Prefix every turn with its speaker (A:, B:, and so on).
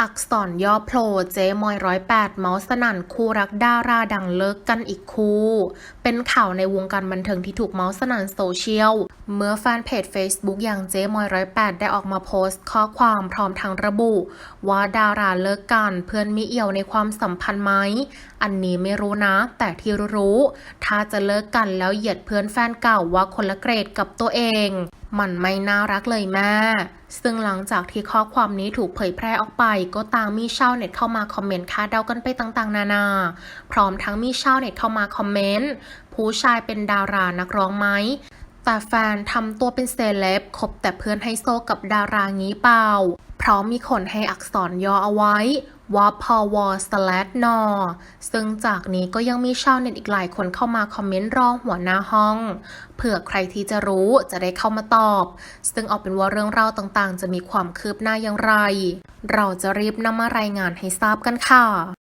A: อักษรย่อโผล่เจ๊มอยร้อยแปดเมาส์สนั่นคู่รักดาราดังเลิกกันอีกคู่ เป็นข่าวในวงการบันเทิงที่ถูกเมาส์สนั่นโซเชียล เมื่อแฟนเพจ Facebook อย่างเจ๊มอยร้อยแปดได้ออกมาโพสต์ข้อความพร้อมทั้งระบุ ว่าดาราเลิกกันเพื่อนมีเอี่ยวในความสัมพันธ์ไหม อันนี้ไม่รู้นะ แต่ที่รู้ ถ้าจะเลิกกันแล้วเหยียดเพื่อนแฟนเก่าว่าคนละเกรดกับตัวเอง มันไม่น่ารักเลยแม่ ซึ่งหลังจากที่ข้อความนี้ถูกเผยแพร่ออกไป ก็ต่างมีชาวเน็ตเข้ามาคอมเมนต์คาดเดากันไปต่างๆ นานา พร้อมทั้งมีชาวเน็ตเข้ามาคอมเมนต์ ผู้ชายเป็นดารานักร้องไหมแต่แฟนทำตัวเป็นเซเลบคบแต่เพื่อนไฮโซกับดารางี้เปล่า พร้อมมีคนให้อักษรย่อเอาไว้ว่าพอวสแลดนอซึ่งจากนี้ก็ยังมีชาวเน็ตอีกหลายคนเข้ามาคอมเมนต์รองหัวหน้าห้อง เผื่อใครที่จะรู้จะได้เข้ามาตอบ ซึ่งเอาเป็นว่าเรื่องราวต่างๆ จะมีความคืบหน้าอย่างไร เราจะรีบนำมารายงานให้ทราบกันค่ะ